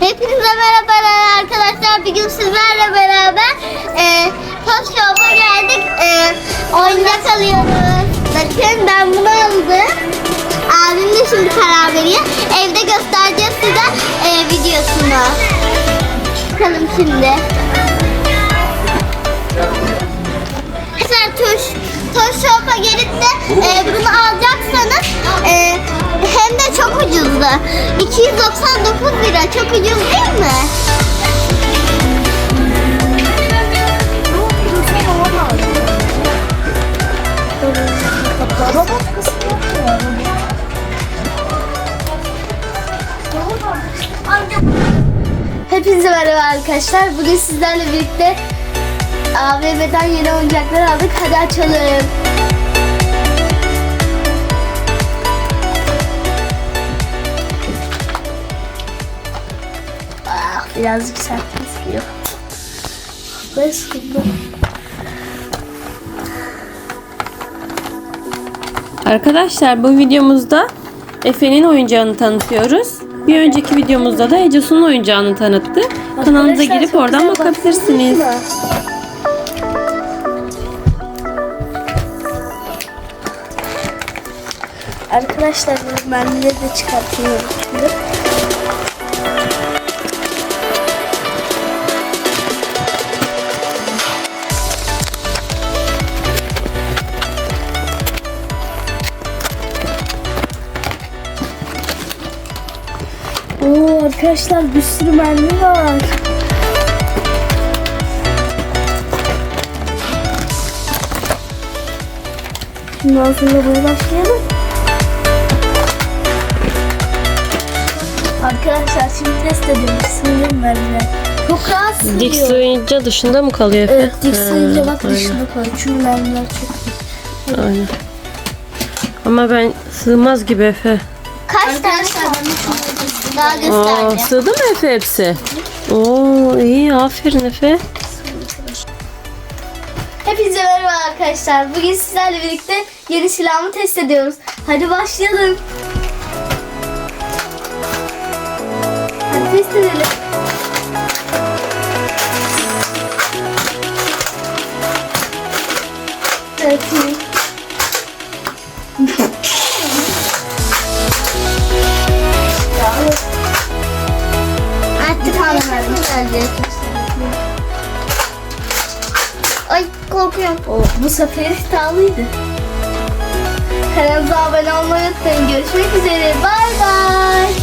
Hepinize merhabalar arkadaşlar. Bugün sizlerle beraber e, Toz Shop'a geldik. E, oyuncak alıyoruz. Bakın ben bunu aldım. Abim de şimdi karar veriyor. Evde göstereceğiz size e, videosunu. Bakalım şimdi. Arkadaşlar Toş Shop'a gelip de e, bunu alacaksanız e, ucuzdu. 299 lira çok ucuz değil mi? Hepinize merhaba arkadaşlar. Bugün sizlerle birlikte AVM'den yeni oyuncaklar aldık. Hadi açalım. Birazcık sert kesiyor. Ve sıkıldı. Arkadaşlar bu videomuzda Efe'nin oyuncağını tanıtıyoruz. Bir önceki videomuzda da Ecesu'nun oyuncağını tanıttı. Kanalımıza girip oradan bakabilirsiniz. Arkadaşlar mermileri de çıkartıyorum arkadaşlar bir sürü mermi var. Şimdi hazırlamaya başlayalım. Arkadaşlar şimdi test ediyoruz. Sığıyor mermiler. Çok rahat sığıyor. Dik sığınca dışında mı kalıyor Efe? Evet dik sığınca bak aynen, dışında kalıyor. Çünkü mermiler çok Aynen. Ama ben sığmaz gibi Efe. Kaç tane daha Aa, göstereceğim. sığdı mı Efe hepsi? Oo iyi aferin Efe. Hepinize merhaba arkadaşlar. Bugün sizlerle birlikte yeni silahımı test ediyoruz. Hadi başlayalım. Hadi test edelim. Evet. Anlamadım. Ay korkuyorum. O, bu sefer iddialıydı. Kanalımıza abone olmayı unutmayın. Görüşmek üzere. Bay bay.